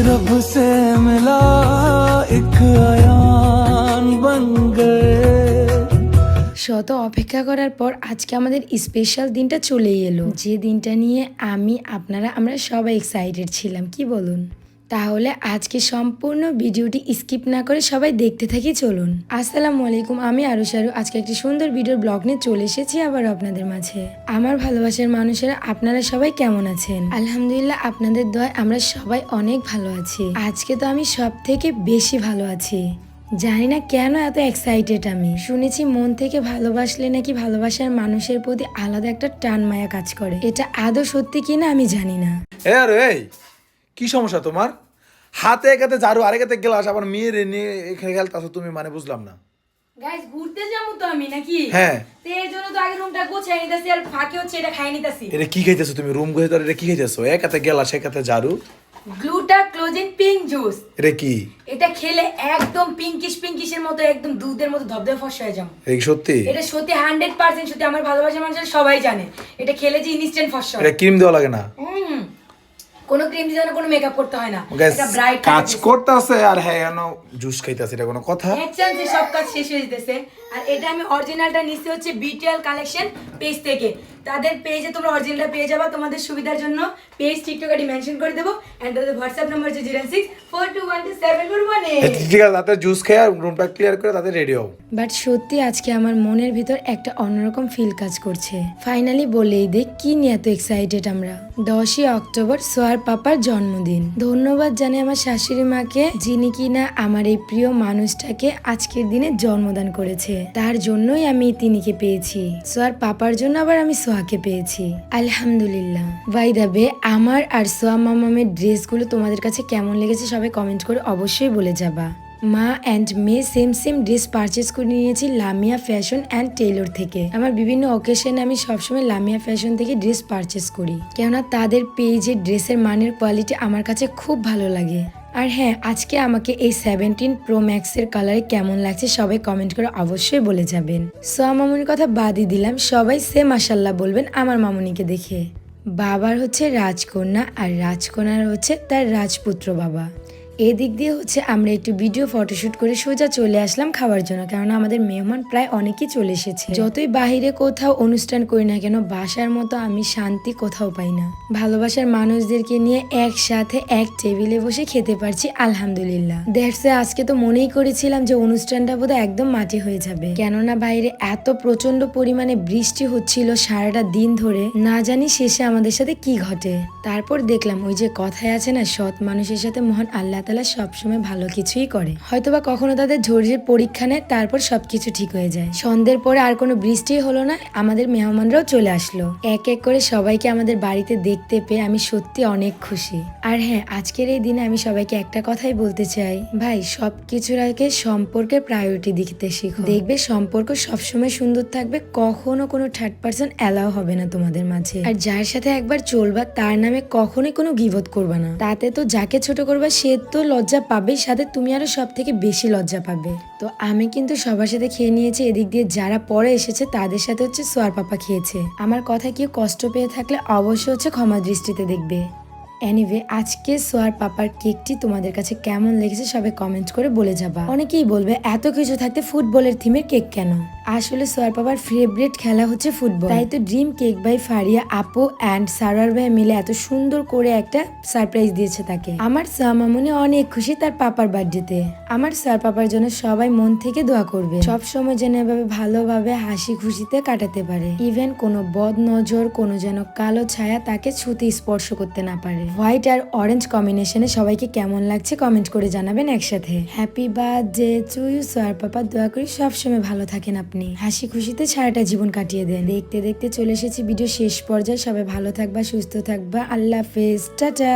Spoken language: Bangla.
रब से मिला एक अयान बन गए শত অপেক্ষা করার পর আজকে আমাদের স্পেশাল দিনটা চলেই এলো যে দিনটা নিয়ে আমি আপনারা আমরা সবাই এক্সাইটেড ছিলাম কি বলুন তাহলে আজকে সম্পূর্ণ ভিডিওটি স্কিপ না করে সবাই দেখতে থাকি, চলুন। আসসালামু আলাইকুম, আমি আরু সারু আজকে একটি সুন্দর ভিডিওর ব্লগ নিয়ে চলে এসেছি আবার আপনাদের মাঝে। আমার ভালোবাসার মানুষেরা, আপনারা সবাই কেমন আছেন? আলহামদুলিল্লাহ, আপনাদের দয় আমরা সবাই অনেক ভালো আছি। আজকে তো আমি সব থেকে বেশি ভালো আছি। জানি না কেন এত এক্সাইটেড আমি। শুনেছি মন থেকে ভালোবাসলে নাকি ভালোবাসার মানুষের প্রতি আলাদা একটা টান মায়া কাজ করে। এটা আদৌ সত্যি কিনা আমি জানি না। কি সমস্যা তোমার? হাতে একাতে ঝাড়ু আরেকাতে গ্লাস আবার মেয়ের নিয়ে খেলতেছো তুমি মানে বুঝলাম না। গাইস ঘুরতে যাব তো আমি নাকি? হ্যাঁ। তো এর জন্য তো আগে রুমটা গোছাই নিতেছি আর ফাঁকে হচ্ছে এটা খাই নিতেছি। এটা কি খাইতেছো তুমি? রুম গুহে এটা কি খাইতেছো? একাতে গ্লাস একাতে ঝাড়ু? গ্লুটা ক্লোজিং পিঙ্ক জুস এটা কি? এটা খেলে একদম পিঙ্কিশ পিঙ্কিশের মতো একদম দুধের মতো ধবধবে ফস হয়ে কি সত্যি? এটা সত্যি হান্ড্রেড পার্সেন্ট সত্যি আমার ভালোবাসার মানুষের সবাই জানে। এটা খেলে যে ইনস্ট্যান্ট ফস এটা ক্রিম দেওয়া লাগে না। কোনো ক্রিম না কোনো মেকআপ করতে হয় না। এটা ব্রাইট কাজ করতেছে আর হ্যাঁ যেন জুস খাইতাছে এটা কোনো কথা? এক চান্সে সব কাজ শেষ হয়ে যেতেছে। আর এটা আমি অরিজিনালটা নিছি হচ্ছে বিটিএল কালেকশন পেজ থেকে। তাদের পেজে তোমরা অরিজিনালটা পেয়ে যাবা তোমাদের সুবিধার জন্য পেজ টিকটক আইডি মেনশন করে দেবো। এন্ড তাদের হোয়াটসঅ্যাপ নাম্বার হচ্ছে zero six four two one two seven four one ঠিক আছে তাতে জুস খেয়ে আর রুমটা ক্লিয়ার করে তাতে রেডি হও। বাট সত্যি আজকে আমার মনের ভিতর একটা অন্যরকম ফিল কাজ করছে। ফাইনালি বলেই দে কি নিয়ে এত এক্সাইটেড আমরা? দশই অক্টোবর সোয়ার পাপার জন্মদিন। ধন্যবাদ জানাই আমার শাশুড়ি মাকে যিনি কিনা আমার এই প্রিয় মানুষটাকে আজকের দিনে জন্মদান করেছে। তার জন্যই আমি তিনিকে পেয়েছি। সোয়ার পাপার জন্য আবার আমি সোহাকে পেয়েছি। আলহামদুলিল্লাহ। বাই বে আমার আর সোয়া মামামের ড্রেসগুলো তোমাদের কাছে কেমন লেগেছে সবাই কমেন্ট করে অবশ্যই বলে যাবা। মা অ্যান্ড মেয়ে সেম সেম ড্রেস পারচেস করে নিয়েছি লামিয়া ফ্যাশন অ্যান্ড টেইলর থেকে। আমার বিভিন্ন অকেশনে আমি সবসময় লামিয়া ফ্যাশন থেকে ড্রেস পারচেস করি। কেননা তাদের পেজের ড্রেসের মানের কোয়ালিটি আমার কাছে খুব ভালো লাগে। আর হ্যাঁ আজকে আমাকে এই সেভেন্টিন প্রো ম্যাক্সের কালারে কেমন লাগছে সবাই কমেন্ট করে অবশ্যই বলে যাবেন। সো মামুনির কথা বাদই দিলাম। সবাই সে মাসাল্লাহ বলবেন আমার মামুনিকে দেখে। বাবার হচ্ছে রাজকন্যা আর রাজকন্যার হচ্ছে তার রাজপুত্র বাবা। এদিক দিয়ে হচ্ছে আমরা একটু ভিডিও ফটোশুট করে সোজা চলে আসলাম খাওয়ার জন্য, কেননা আমাদের মেহমান প্রায় অনেকেই চলে এসেছে। যতই বাহিরে কোথাও অনুষ্ঠান করি না কেন, বাসার মতো আমি শান্তি কোথাও পাই না। ভালোবাসার মানুষদেরকে নিয়ে একসাথে এক টেবিলে বসে খেতে পারছি, আলহামদুলিল্লাহ। দ্যাটসে আজকে তো মনেই করেছিলাম যে অনুষ্ঠানটা বোধহয় একদম মাটি হয়ে যাবে। কেননা বাইরে এত প্রচণ্ড পরিমাণে বৃষ্টি হচ্ছিল সারাটা দিন ধরে, না জানি শেষে আমাদের সাথে কি ঘটে। তারপর দেখলাম ওই যে কথায় আছে না, সৎ মানুষের সাথে মহান আল্লাহ তালা সবসময় ভালো কিছুই করে। হয়তোবা কখনো তাদের ধৈর্যের পরীক্ষা নেয়, তারপর সবকিছু ঠিক হয়ে যায়। সন্ধ্যের পরে আর কোনো বৃষ্টি হলো না, আমাদের মেহমানরাও চলে আসলো। এক এক করে সবাইকে আমাদের বাড়িতে দেখতে পেয়ে আমি সত্যি অনেক খুশি। আর হ্যাঁ আজকের এই দিনে আমি সবাইকে একটা কথাই বলতে চাই। ভাই, সবকিছুর আগে সম্পর্কের প্রায়োরিটি দিতে শিখো। দেখবে সম্পর্ক সবসময় সুন্দর থাকবে, কখনো কোনো থার্ড পার্সন অ্যালাও হবে না তোমাদের মাঝে। আর যার সাথে একবার চলবা, তার নামে কখনোই কোনো গিবত করবা না। তাতে তো যাকে ছোট করবা, সে তো লজ্জা পাবেই সাথে তুমি আরও সব থেকে বেশি লজ্জা পাবে। তো আমি কিন্তু সবার সাথে খেয়ে নিয়েছি, এদিক দিয়ে যারা পরে এসেছে তাদের সাথে হচ্ছে সোয়ার পাপা খেয়েছে। আমার কথা কেউ কষ্ট পেয়ে থাকলে অবশ্যই হচ্ছে ক্ষমা দৃষ্টিতে দেখবে। এনিওয়ে আজকে সোয়ার পাপার কেকটি তোমাদের কাছে কেমন লেগেছে সবাই কমেন্ট করে বলে যাবা। অনেকেই বলবে, এত কিছু থাকতে ফুটবলের থিমের কেক কেন? আসলে সোয়ার পাপার ফেভারিট খেলা হচ্ছে ফুটবল তাই তো ড্রিম কেক বাই ফারিয়া, আপু অ্যান্ড সারার ভাই মিলে এত সুন্দর করে একটা সারপ্রাইজ দিয়েছে তাকে। আমার সোয়া মামুনি অনেক খুশি তার পাপার বার্থডেতে আমার সোয়ার পাপার জন্য সবাই মন থেকে দোয়া করবে। সব সময় যেন এভাবে ভালোভাবে হাসি খুশিতে কাটাতে পারে। ইভেন কোনো বদ নজর কোনো যেন কালো ছায়া তাকে ছুতে স্পর্শ করতে না পারে। হোয়াইট আর অরেঞ্জ কম্বিনেশনে সবাইকে কেমন লাগছে কমেন্ট করে জানাবেন একসাথে। হ্যাপি বার্থডে টু ইউ সোয়ার পাপা। দোয়া করি সবসময় ভালো থাকেন আপনি। হাসি খুশিতে সারাটা জীবন কাটিয়ে দেন। দেখতে দেখতে চলে এসেছি ভিডিও শেষ পর্যায়ে। সবাই ভালো থাকবা, সুস্থ থাকবা। আল্লাহ হাফেজ। টাটা।